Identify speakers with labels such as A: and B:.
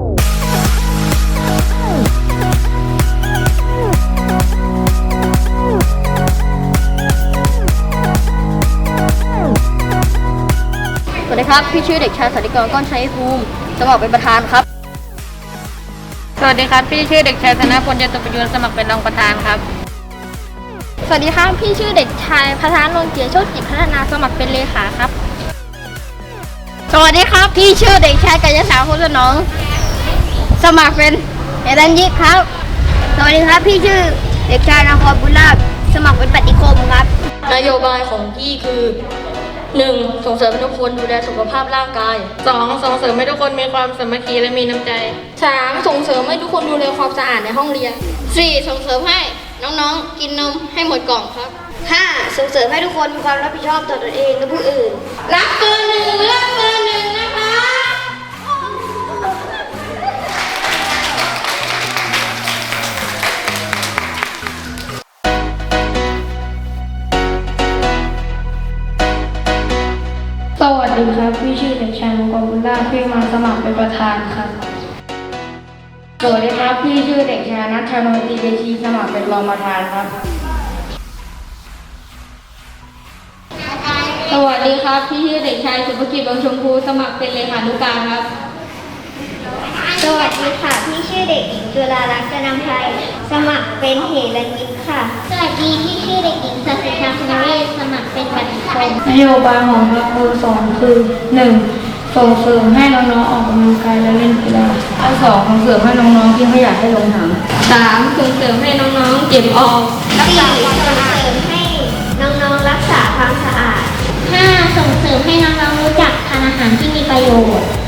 A: สวัสดีครับพี่ชื่อเด็กชายสันติกรก้อนชัยภูมิสมัครเป็นประธานครับ
B: สวัสดีครับ พี่ชื่อเด็กชายธนพลยตุประยุนสมัครเป็นรองประธานครับ
A: สวัสดีครับ พี่ชื่อเด็กชายพัฒนนท์เกียรติโชติกิจพัฒนาสมัครเป็นเลขาครับ สวัสดีครับ พี่ชื่อเด็กชายกายศาสตร์โคสนอง สมัครเป็นเอรันยิกครับ สวัสดีครับพี่ชื่อเด็กชายนครบุญลาภสมัครเป็นปฏิคมครับ นโยบายของพี่คือ 1. ส่งเสริมให้ทุกคนดูแลสุขภาพร่างกาย
B: 2. ส่งเสริมให้ทุกคนมีความสามัคคีและมีน้ำใจ
A: 3. ส่งเสริมให้ทุกคนดูแลความสะอาดในห้องเรียน 4. ส่งเสริมให้น้องๆ กินนมให้หมดกล่องครับ 5. ส่งเสริมให้ทุกคนมีความรับผิดชอบต่อตนเองและผู้อื่น รักเบอร์หนึ่ง
C: สวัสดีครับพี่ชื่อเด็กชายมงคลบุญราภพี่มาสมัครเป็นประธานครับสวัสดีครับพี่ชื่อเด็กชายนัทชานนท์ตีเดชีสมัครเป็นรองประธานครับ สวัสดีครับพี่ชื่อเด็กชายสุภกิจบางชมพูสมัครเป็นเลขานุการครับ
D: สวัสดีค่ะ พี่ชื่อเด็กหญิงจุฬาลักษณ์นำไทยสมัครเป็นเหรัญยิกค่ะ สวัสดีพี่ชื่อเด็กหญิงสัสิชาคุณเวศสมัครเป็นปฏิคม
C: นโยบายของพรรคเบอร์สองคือ 1. ส่งเสริมให้น้องๆออกกำลังกายและเล่นกีฬาอันสองส่งเสริมให้น้องๆที่ไม่อยากให้ลงถัง 3. ส่งเสริมให้น้องๆเก็บออม
D: สี่ส่งเสริมให้น้องๆรักษาความสะอาด 5. ส่งเสริมให้น้องๆรู้จักทานอาหารที่มีประโยชน์